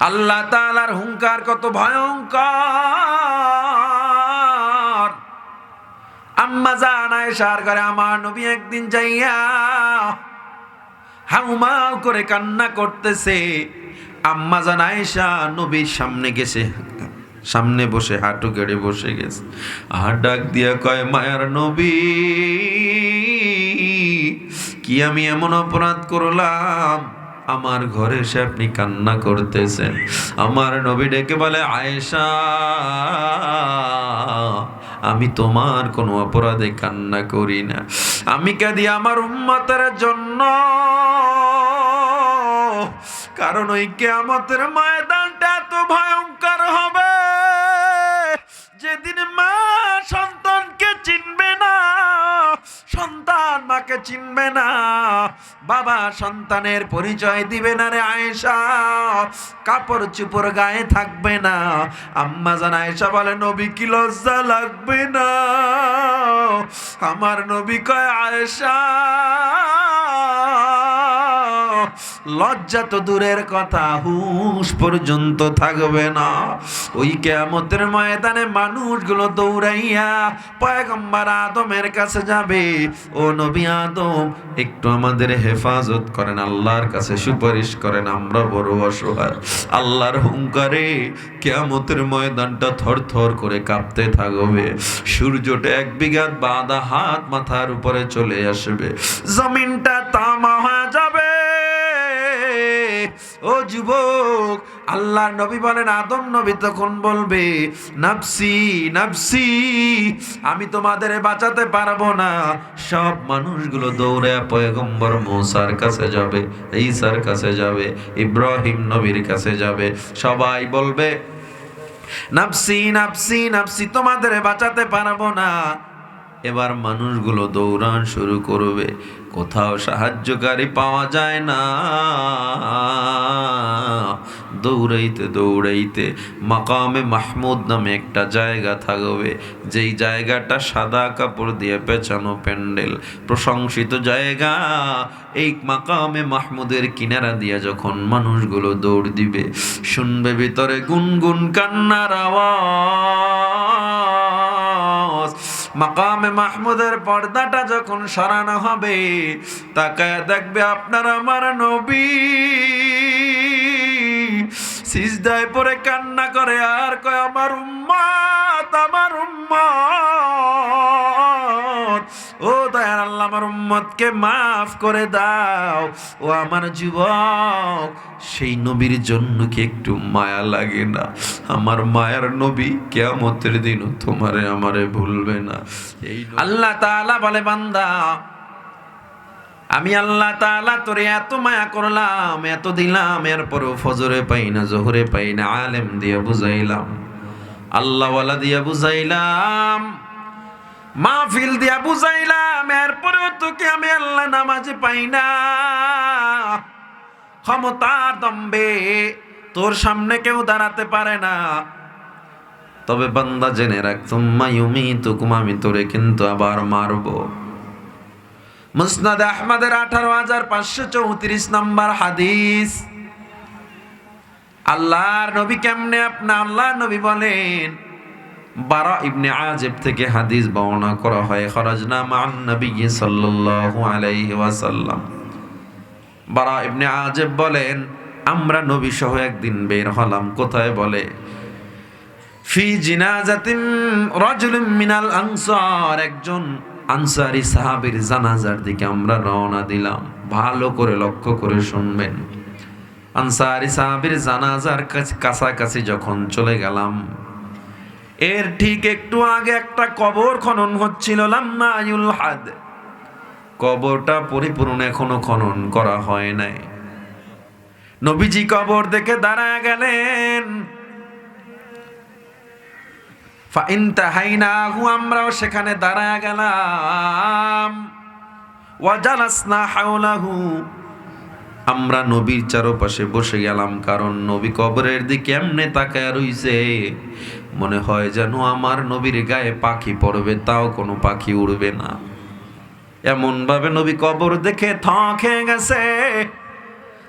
আল্লাহ তাআলার হুঙ্কার কত ভয়ঙ্কর। আম্মা জান আয়েশার করে আমার নবী একদিন যাইয়া হাউমাউ করে কান্না করতেছে। আম্মা জান আয়েশা নবীর সামনে গেছে। সামনে বসে, হাঁটু গেড়ে বসে গেছে। আর ডাক দিয়া কয়, মায়ার নবী, কি আমি এমন অপরাধ করলাম? আমার ঘরে এসে আপনি কান্না করতেছেন। আমার নবী ডেকে বলে, আয়েশা, আমি তোমার কোনো অপরাধে কান্না করি না। আমি কাঁদি আমার উম্মতের জন্য। কারণ ওই কেয়ামতের ময়দানটা এত ভয়ঙ্কর সন্তান চিনবে না। বাবা সন্তানের পরিচয় দিবে না রে আয়েশা। কাপড় চুপড় গায়ে থাকবে না। আম্মা জান আয়েশা বলে, নবী কি লজ্জা লাগবে না? আমার নবী কয়, আয়েশা লজ্জা তো দূরের কথা, হুশ পর্যন্ত থাকবে না। ওই কেয়ামতের ময়দানে মানুষগুলো দৌড়াইয়া পয়গম্বর আদমের কাছে যাবে। ও নবী আদম, একটু আমাদের হেফাজত করেন, আল্লাহর কাছে সুপারিশ করেন, আমরা বড় অসহায়। আল্লাহর হুঙ্কারে কেয়ামতের ময়দানটা থর থর করে কাঁপতে থাকবে। সূর্যটা এক বিঘাত বাঁধা হাত মাথার উপরে চলে আসবে। জমিনটা তামা হয়ে যাবে ও যুবক, আল্লাহ নবী বলেন, আদম নবী তখন বলবে, নাফসি নাফসি, আমি তোমাদের বাঁচাতে পারব না। সব মানুষগুলো দৌড়ে পয়গম্বর মৌসার কাছে যাবে, ঈসার কাছে যাবে, ইব্রাহিম নবীর কাছে যাবে। সবাই বলবে, নাফসি নাফসি নাফসি, তোমাদের বাঁচাতে পারব না। এবার মানুষগুলো দৌড়ান শুরু করবে। কোথাও সাহায্যকারী পাওয়া যায় না। দৌড়াইতে দৌড়াইতে মাকামে মাহমুদ নামে একটা জায়গা থাকবে। যেই জায়গাটা সাদা কাপড় দিয়ে পেঁচানো প্যান্ডেল। প্রশংসিত জায়গা। এই মাকামে মাহমুদের কিনারা দিয়ে যখন মানুষগুলো দৌড় দিবে, শুনবে ভিতরে গুনগুন কান্নার আওয়াজ। মাকামে মাহমুদের পর্দাটা যখন সরানো হবে তাকে দেখবে আপনার আমার নবী। সিজদায় পরে কান্না করে, আর কয়, আমার উম্মাত আমার উম্মাত। ও দয়ার আল্লাহ, আমার উম্মতকে মাফ করে দাও। ও আমার যুবক, সেই নবীর জন্য কি একটু মায়া লাগে না? আমার মায়ার নবী কেয়ামতের দিন তোমারে আমারে ভুলবে না। এই আল্লাহ তাআলা বলে, বান্দা, আমি আল্লাহ তাআলা তোরে এত মায়া করলাম, এত দিলাম, এরপরও ফজরে পাই না, জোহরে পাই না, আলেম দিয়ে বুঝাইলাম। আল্লাহওয়ালা দিয়ে বুঝাইলাম। মাহফিল দিয়া বুঝাইলাম, এরপরেও তোকে আমি আল্লাহ নামাজে পাই না। ক্ষমতার দম্বে তোর সামনে কেউ দাঁড়াতে পারে না। তবে বান্দা জেনে রাখ তুম্মা ইউমি তুকুম আমি তোরে কিন্তু আবার মারবো। মুসনাদ আহমদের আঠারো হাজার পাঁচশো চৌত্রিশ নম্বর হাদিস, আল্লাহর নবী কেমনে আপনা আল্লাহর নবী বলেন বারা ইবনে আজেব থেকে হাদিস বর্ণনা করা হয়, খরাজনা মান নবী সাল্লাল্লাহু আলাইহি ওয়াসাল্লাম। বারা ইবনে আজেব বলেন, আমরা নবী সহ একদিন বের হলাম। কোথায় বলে? ফি জিনাজাতিন রাজুলুম মিনাল আনসার। একজন আনসারি সাহাবীর জানাজার দিকে আমরা রওনা দিলাম। ভালো করে লক্ষ্য করে শুনবেন। আনসারি সাহাবীর জানাজার কাছ- কাছাকাছি যখন চলে গেলাম এর ঠিক একটু আগে একটা কবর খনন হচ্ছিল লাম্মা ইউল হাদ। কবরটা পরিপূর্ণ এখনও খনন করা হয় নাই। নবীজি কবর দেখে দাঁড়ায় গেলেন। আমরাও সেখানে দাঁড়ায় গেলাম। আমরা নবীর চারপাশে বসে গেলাম, কারণ নবী কবরের দিকে এমনি তাকায় রইছে। মনে হয় যেন আমার নবীর গায়ে পাখি পড়বে, তাও কোনো পাখি উড়বে না। এমন ভাবে নবী কবর দেখে থ খেয়ে গেছে।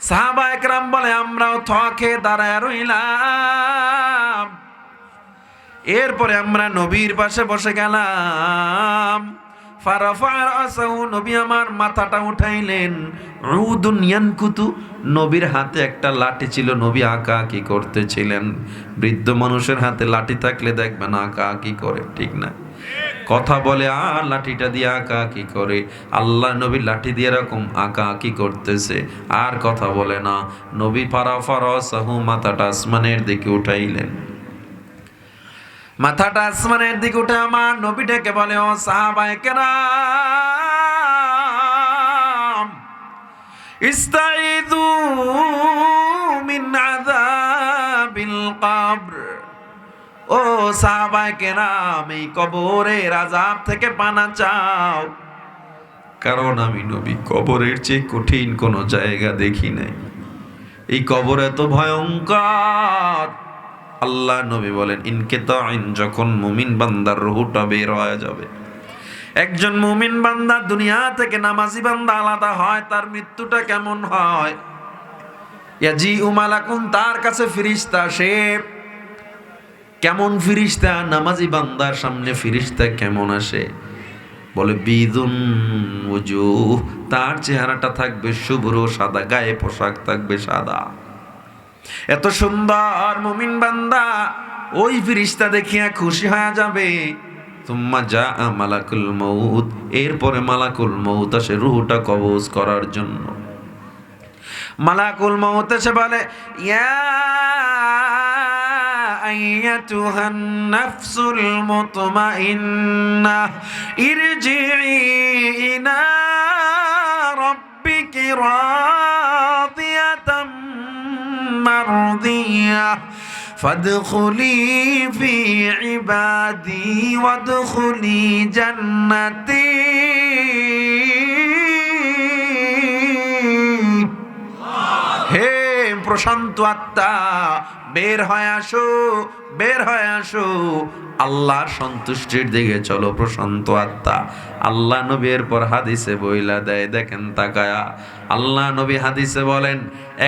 সাহাবা একরাম বলে, আমরাও থকে দাঁড়ায় রইলাম। এরপরে আমরা নবীর পাশে বসে গেলাম। নবী আমার মাথাটা উঠাইলেন। ইয়ানকুতু, নবীর হাতে একটা লাঠি ছিল, নবী আঁকা আঁকি করতেছিলেন। বৃদ্ধ মানুষের হাতে লাঠি থাকলে দেখবেন আঁকা আঁকি করে, ঠিক না? কথা বলে আর লাঠিটা দিয়ে আঁকা আঁকি করে। আল্লাহ নবী লাঠি দিয়ে এরকম আঁকা আঁকি করতেছে। আর কথা বলে না, নবী ফারা ফারা সাহু মাথাটা আসমানের দিকে উঠাইলেন। মাথাটা আসমানের দিকে উঠে আমার নবীটাকে বলে, ও সাহাবায়ে কেরাম ইস্তাইদু মিন আযাবিল কবর। ও সাহাবায়ে কেরাম, এই কবরের আযাব থেকে পানা চাও। কারণ আমি নবী, কবরের চেয়ে কঠিন কোনো জায়গা দেখি নাই। এই কবর এত ভয়ঙ্কর। আল্লাহ নবী বলেন ইনকে আইন যখন মুমিন বান্দার রুহুটা বের হয়ে যাবে। একজন মুমিন বান্দা দুনিয়া থেকে নামাজি বান্দা আলাদা হয়, তার মৃত্যুটা কেমন হয়? ইয়াজি উমালাকুন তার কাছে ফিরিস্তা, সে কেমন ফিরিস্তা? নামাজি বান্দার সামনে ফিরিস্তা কেমন আসে? বলে, বিদুন উজু তার চেহারাটা থাকবে শুভ্র, সাদা, গায়ে পোশাক থাকবে সাদা। এত সুন্দর মুমিন বান্দা ওই ফিরিস্তা দেখিয়া খুশি হয়ে যাবে তুম্মা যা মালাকুল মৌত এরপরে মালাকুল মৌত আসে রুহুটা কবজ করার জন্য মালাকুল মৌত এসে বলে ইয়া أيتها النفس المطمئنة ارجعي إلى ربك راضية مرضية فادخلي في عبادي وادخلي جنتي হে প্রশান্ত আত্মা বের হয়ে আসো, বের হয়ে আসো। আল্লাহর সন্তুষ্টির দিকে চলো প্রশান্ত আত্মা। আল্লাহ নবীর পর হাদিসে বইলা দেয়, দেখেন তাকায়া। আল্লাহ নবী হাদিসে বলেন,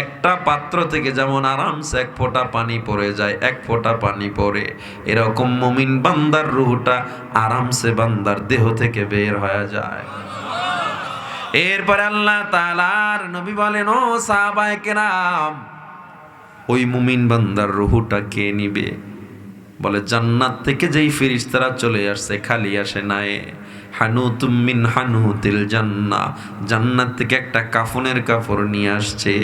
একটা পাত্র থেকে যেমন আরামসে এক ফোঁটা পানি পড়ে যায়, এক ফোঁটা পানি পড়ে। এরকম মমিন বান্দার রুহটা আরামসে বান্দার দেহ থেকে বের হয়ে যায়। এরপরে আল্লাহ তালার নবী বলেন, ও সাহাবায়ে কেরাম ওই মুমিন বান্দার রুহুটা কে নিবে? বলে, জান্নাত থেকে যেই ফিরিস্তারা চলে আসছে, খালি আসে নাই। হানু তুমিন হানু তিল জান্না। জান্নাত থেকে একটা কাফনের কাপড় নিয়ে আসছে।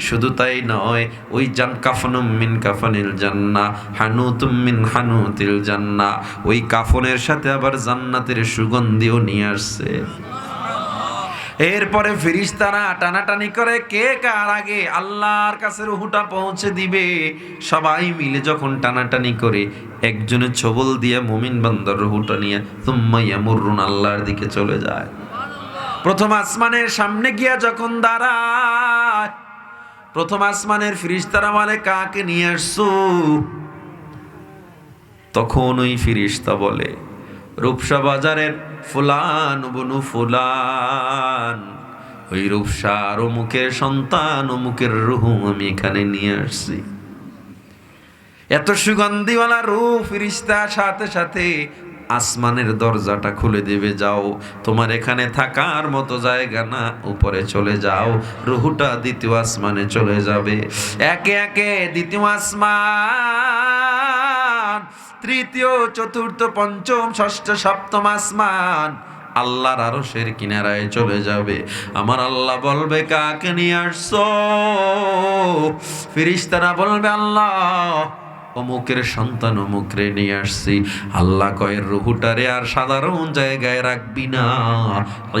শুধু তাই নয়, ওই জান কাফনুম মিন কাফনিল জান্না হানু তুমিন হানু তিল জান্না। ওই কাফনের সাথে আবার জান্নাতের সুগন্ধিও নিয়ে আসছে। এরপরে ফিরিস্তারা টানাটানি করে কে কার আগে আল্লাহর কাছে রুহুটা পৌঁছে দিবে? সবাই মিলে যখন টানাটানি করে, একজনে ছবল দিয়ে মুমিন বান্দার রুহুটা নিয়ে তুম্মাইয়া মুররুন আল্লাহর দিকে চলে যায়। প্রথম আসমানের সামনে গিয়া যখন দাঁড়ায়, প্রথম আসমানের ফিরিস্তারা বলে, কাকে নিয়ে আসছো? তখন ওই ফিরিস্তা বলে রূপসা বাজারের ফুলান বনু ফুলান। ওই রূপসার অমুকের সন্তান অমুকের রুহু আমি এখানে নিয়ে আসছি। এত সুগন্ধিওয়ালা রূপ ফিরিস্তা, সাথে সাথে আসমানের দরজাটা খুলে দেবে, যাও। তোমার এখানে থাকার মতো জায়গা না, উপরে চলে যাও। রুহুটা দ্বিতীয় আসমানে চলে যাবে। একে একে দ্বিতীয় আসমান তৃতীয়, চতুর্থ, পঞ্চম, ষষ্ঠ, সপ্তম আসমান। আল্লাহর আরশের কিনারায় চলে যাবে। আমার আল্লাহ বলবে, কাকে নিয়ে আসছো? ফিরিস্তারা বলবে, আল্লাহ অমুকের সন্তান অমুকরে নিয়ে আসছি। আল্লাহ কয়ের রুহুটারে আর সাধারণ জায়গায় রাখবি না।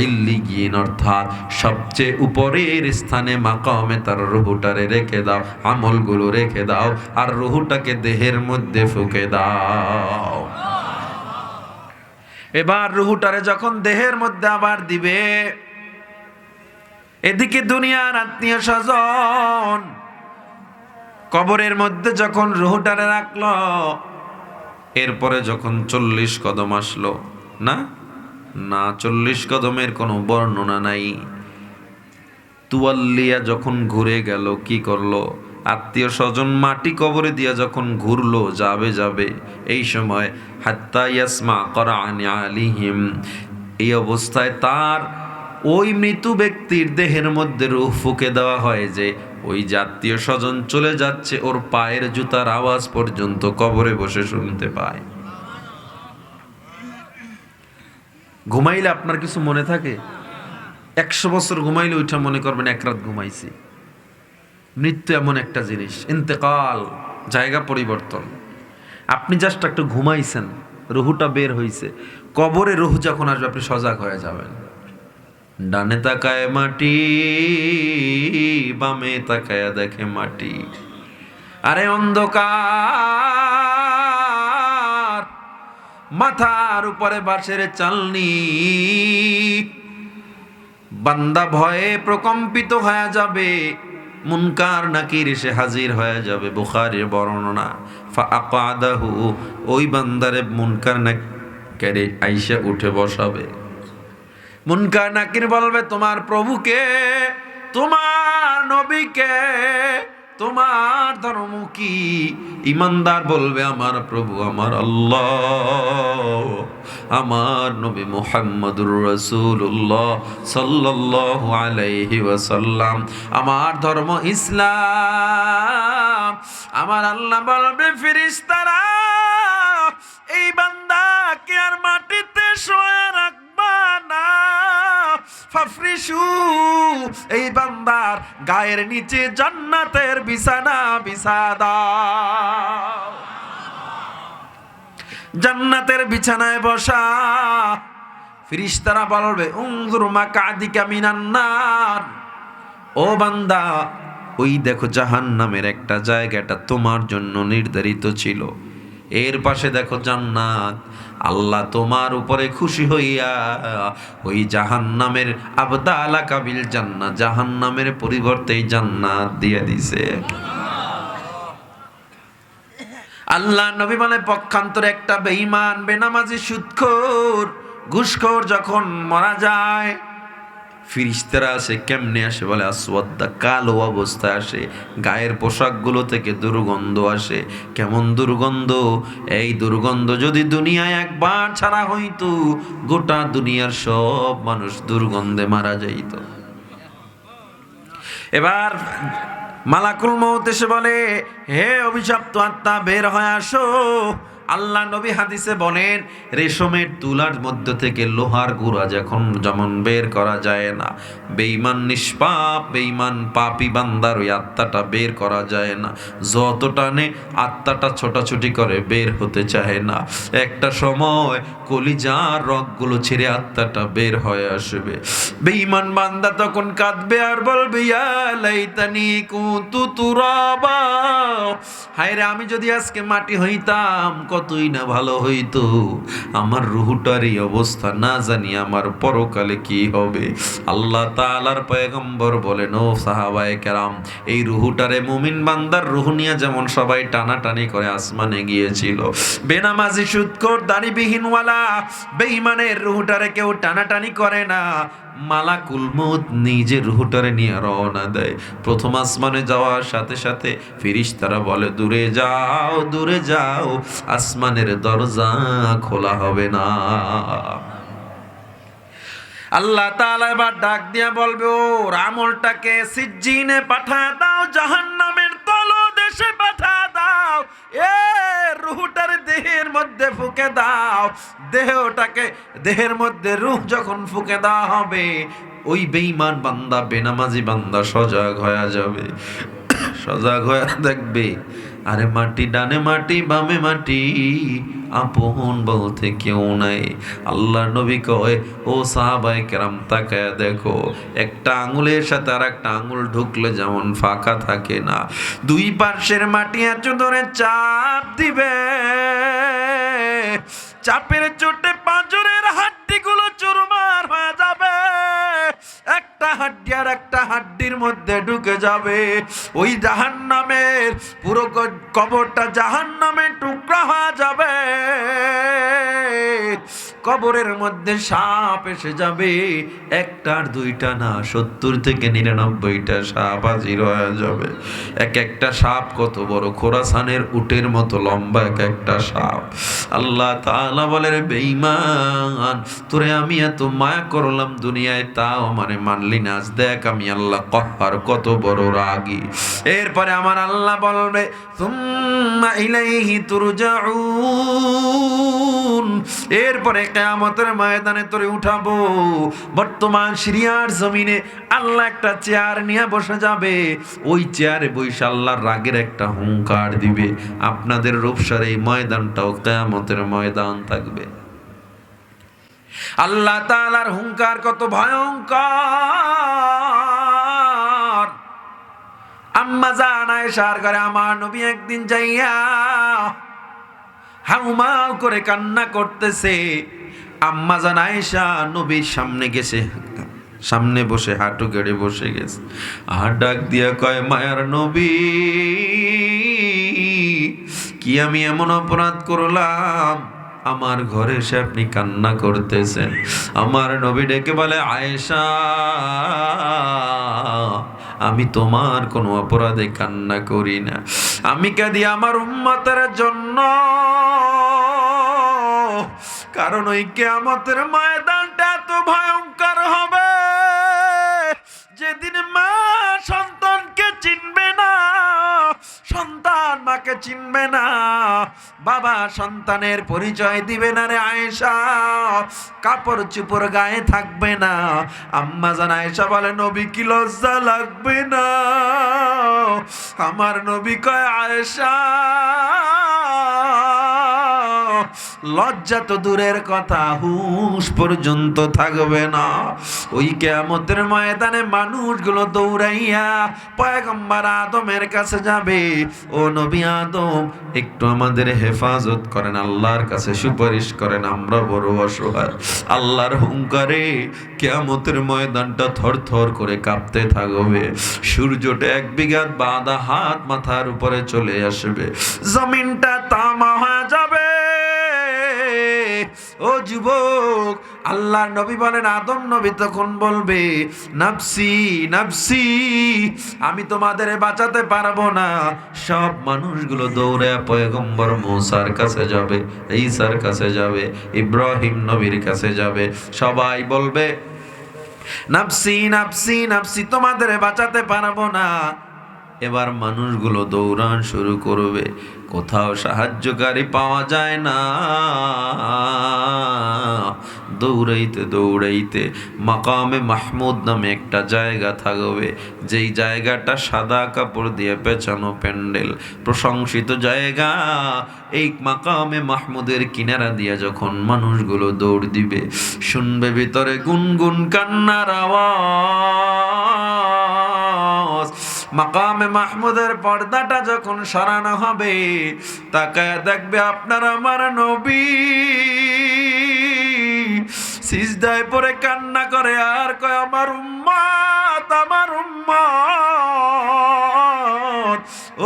ইল্লিগিন অর্থাৎ সবচেয়ে উপরের স্থানে মাকামে তার রুহুটারে রেখে দাও, আমলগুলো রেখে দাও, আর রুহুটাকে দেহের মধ্যে ফুকে দাও। এবার রুহুটারে যখন দেহের মধ্যে আবার দিবে, এদিকে দুনিয়ার আত্মীয় স্বজন কবরের মধ্যে যখন রুহুটারে রাখল, এরপরে যখন চল্লিশ কদম আসলো, না? না, চল্লিশ কদমের কোনো বর্ণনা নাই। তুয়াল্লিয়া যখন ঘুরে গেল, কি করল? আত্মীয় স্বজন মাটি কবরে দিয়া যখন ঘুরলো, যাবে যাবে, এই সময়, হাত্তা ইয়াসমা করানি আলিহিম, এই অবস্থায় তার ওই মৃত ব্যক্তির দেহের মধ্যে রুহ ফুকে দেওয়া হয় যে ওই জাতীয় স্বজন চলে যাচ্ছে, ওর পায়ের জুতার আওয়াজ পর্যন্ত কবরে বসে শুনতে পায়। ঘুমাইলে আপনার কিছু মনে থাকে? একশো বছর ঘুমাইলে ওইটা মনে করবেন এক রাত ঘুমাইছি। মৃত্যু এমন একটা জিনিস, ইন্তেকাল, জায়গা পরিবর্তন। আপনি জাস্ট একটু ঘুমাইছেন, রুহুটা বের হইছে। কবরে রুহু যখন আসবে, আপনি সজাগ হয়ে যাবেন। ডানে তাকায় মাটি, বামে তাকায় দেখে মাটি। আরে অন্ধকার, মাথার উপরে বাঁশের চালনি। বান্দা ভয়ে প্রকম্পিত হয়ে যাবে, মুনকার নাকির এসে হাজির হয়ে যাবে, বুখারের বর্ণনা। ফা ফাআকাদাহু, ওই বান্দারে মুনকার নাকিরে আইসা উঠে বসাবে। মুনকার নাকির বলবে, তোমার প্রভুকে, তোমার নবীকে, তোমার ধর্ম কি ইমানদার বলবে, আমার প্রভু, আমার আল্লাহ, আমার নবী মুহাম্মদুর রাসূলুল্লাহ সাল্লাল্লাহু আলাইহি ওয়াসাল্লাম, আমার ধর্ম ইসলাম, আমার আল্লাহ বলবে, ফেরেশতারা, এই বান্দাকে আর মাটিতে শোয়া রাখবা ফাফরিসু, এই বান্দার গায়ের নিচে জান্নাতের বিছানা বিছাদা জান্নাতের বিছানায় বসা, ফিরিস্তারা বলবে উংজুর মাকাদিকা মিনান্নার ও বান্দা, ওই দেখো জাহান্নামের একটা জায়গাটা তোমার জন্য নির্ধারিত ছিল। এর পাশে দেখো জান্নাত। আল্লাহ তোমার উপরে খুশি হইয়া, ওই জাহান্নামের আবদালা কাবিল জান্নাত, জাহান্নামের পরিবর্তে জান্নাত দিয়ে দিছে। আল্লাহ নবী মানে পক্ষান্তরে একটা বেঈমান, বেনামাজি সুৎখোর, ঘুষখোর যখন মারা যায় ফিরিস্তারা আসে, কেমনে আসে বলে? আসওয়াদ্দা কালো অবস্থায় আসে, গায়ের পোশাকগুলো থেকে দুর্গন্ধ আসে। কেমন দুর্গন্ধ? এই দুর্গন্ধ যদি দুনিয়ায় একবার ছাড়া হইতো, গোটা দুনিয়ার সব মানুষ দুর্গন্ধে মারা যাইত। এবার মালাকুল মৌত এসে বলে, হে অভিশপ্ত আত্মা, বের হয়ে আসো। আল্লাহ নবী হাদিসে বলেন, রেশমের তুলার মধ্য থেকে লোহার গুঁড়া যখন যেমন বের করা যায় না বেইমান নিষ্পাপ বেইমান পাপি বান্দার ওই আত্মাটা বের করা যায় না। যত টানে আত্মাটা ছোটাছুটি করে বের হতে চায় না। একটা সময় কলিজার রগগুলো ছেড়ে আত্মাটা বের হয়ে আসবে। বেইমান বান্দা তখন কাঁদবে, আর বলবে লাইতানি কুতু তুরাবা। হায় রে আমি যদি আজকে মাটি হইতাম কতই না ভালো হইতো। আমার রুহুটার এই অবস্থা না জানি আমার পরকালে কি হবে। আল্লাহ তাআলার পয়গম্বর বলেন, ও সাহাবায়ে কেরাম, এই রুহুটারে মুমিন বান্দার রুহু নিয়ে যেমন সবাই টানাটানি করে আসমানে গিয়েছিল। বেনামাজি সুদকর দাড়িবিহীনওয়ালা, বেঈমানের রুহুটারে কেউ টানাটানি করে না। মালাকুল মউত নিজে রুহুটারে নিয়ে রওনা দেয়। প্রথম আসমানে যাওয়ার সাথে সাথে ফিরিস্তারা বলে, দূরে যাও দূরে যাও, আসমানের দরজা খোলা হবে না। আল্লাহ তাআলা এবার ডাক দিয়া বলবে ও আমলটাকে সিজ্জিনে পাঠা দাও, জাহান্নামের তলদেশে পাঠা দাও। এ দেহের মধ্যে ফুকে দাও। দেহটাকে, দেহের মধ্যে রুহ যখন ফুকে দেওয়া হবে, ওই বেঈমান বান্দা, বেনামাজি বান্দা সজাগ হয়ে যাবে। সজাগ হয়ে দেখবে আরে মাটি ডানে মাটি, বামে মাটি, আপন বলতে কেউ নাই। আল্লাহ নবী কয়, ও সাহাবাই কেরাম, তাকায় দেখো, একটা আঙুলের সাথে আর একটা আঙুল ঢুকলে যেমন ফাঁকা থাকে না। দুই পার্শ্বের মাটি এত ধরে চাপ দিবে। চাপের চোটে পাঁজরের হাড্ডিগুলো একটা হাড্ডি আর একটা হাড্ডির মধ্যে ঢুকে যাবে। ওই জাহান নামের পুরো কবরটা জাহান নামে টুকরা হয়ে যাবে। কবরের মধ্যে সাপ এসে যাবে। একটার দুইটা না, সত্তর থেকে নিরানব্বইটা সাপ হাজির হয়ে যাবে। এক একটা সাপ কত বড়? খোরাসানের উটের মতো লম্বা এক একটা সাপ। আল্লাহ তাআলা বলে রে বেঈমান, তোরে আমি এত মায়া করলাম দুনিয়ায়, তাও আমারে মানলি না। আজ দেখ আমি আল্লাহ কহার কত বড় রাগী। এরপরে আমার আল্লাহ বলবে তুম্মা ইলাইহি তুরজাউন। এরপরে কিয়ামতের ময়দানে তোরে উঠাবো। বর্তমান সিরিয়ার জমিনে আল্লাহ একটা চেয়ার নিয়ে বসে যাবে। ওই চেয়ারে বসে আল্লাহর রাগের একটা হুঙ্কার দিবে। আপনাদের রূপসার এই ময়দানটাও কিয়ামতের ময়দান থাকবে। আল্লাহ তাআলার হুঙ্কার কত ভয়ঙ্কর। আম্মা জানায় সার করে আমার নবী একদিন যাইয়া হাউমাউ করে কান্না করতেছে। আম্মা জান আয়েশা নবীর সামনে গেছে। সামনে বসে, হাঁটু গেড়ে বসে গেছে। আর ডাক দিয়া কয়, মায়ার নবী, কি আমি এমন অপরাধ করলাম? আমার ঘরে এসে আপনি কান্না করতেছেন। আমার নবী ডেকে বলে, আয়েশা আমি তোমার কোনো অপরাধে কান্না করি না। আমি কাঁদি আমার উম্মতের জন্য। কারণ ওই কেয়ামতের ময়দানটা এত ভয়ঙ্কর হবে। যেদিন মা সন্তানকে চিনবে না, সন্তান মাকে চিনবে না। বাবা সন্তানের পরিচয় দিবে না রে আয়েশা। কাপড় চুপড় গায়ে থাকবে না। আম্মা জান আয়েশা বলে, নবী কি লজ্জা লাগবে না? আমার নবী কয়, আয়েশা লজ্জা তো দূরের কথা, হুশ পর্যন্ত থাকবে না। ওই ময়দানে মানুষগুলো দৌড়াইয়া পয়গম্বর আদমের কাছে যাবে। ও নবী আদম, একটু আমাদের হেফাজত করেন, আল্লাহর কাছে সুপারিশ করেন, আমরা বড় অসহায়। আল্লাহর হুঙ্কারে কেয়ামতের ময়দানটা থর থর করে কাঁপতে থাকবে। সূর্যটা এক বিঘাত বাঁধা হাত মাথার উপরে চলে আসবে। জমিনটা তামা হয়ে যাবে। ও যুবক আল্লাহ নবী বলেন, আদম নবী তখন বলবে, নাফসি নাফসি, আমি তোমাদের বাঁচাতে পারব না। সব মানুষগুলো দৌড়ে পয়গম্বর মৌসার কাছে যাবে, ঈসার কাছে যাবে, ইব্রাহিম নবীর কাছে যাবে। সবাই বলবে, নাফসি নাফসি নাফসি, তোমাদের বাঁচাতে পারব না। এবার মানুষগুলো দৌড়ান শুরু করবে। কোথাও সাহায্যকারী পাওয়া যায় না। দৌড়াইতে দৌড়াইতে মাকামে মাহমুদ নামে একটা জায়গা থাকবে। যেই জায়গাটা সাদা কাপড় দিয়ে পেঁচানো প্যান্ডেল। প্রশংসিত জায়গা। এই মাকামে মাহমুদের কিনারা দিয়ে যখন মানুষগুলো দৌড় দিবে, শুনবে ভিতরে গুনগুন কান্নার আওয়াজ। মাকামে মাহমুদের পর্দাটা যখন সরানো হবে তাকে দেখবে আপনার আমার নবী। সিজদায় পরে কান্না করে, আর কয়, আমার উম্মাত আমার উম্মাত।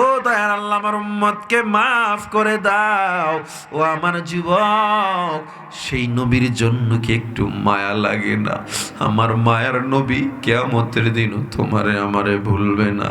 ও দয়ার আল্লাহ, আমার উম্মতকে মাফ করে দাও। ও আমার যুবক, সেই নবীর জন্য কি একটু মায়া লাগে না? আমার মায়ার নবী কেয়ামতের দিনও তোমারে আমারে ভুলবে না।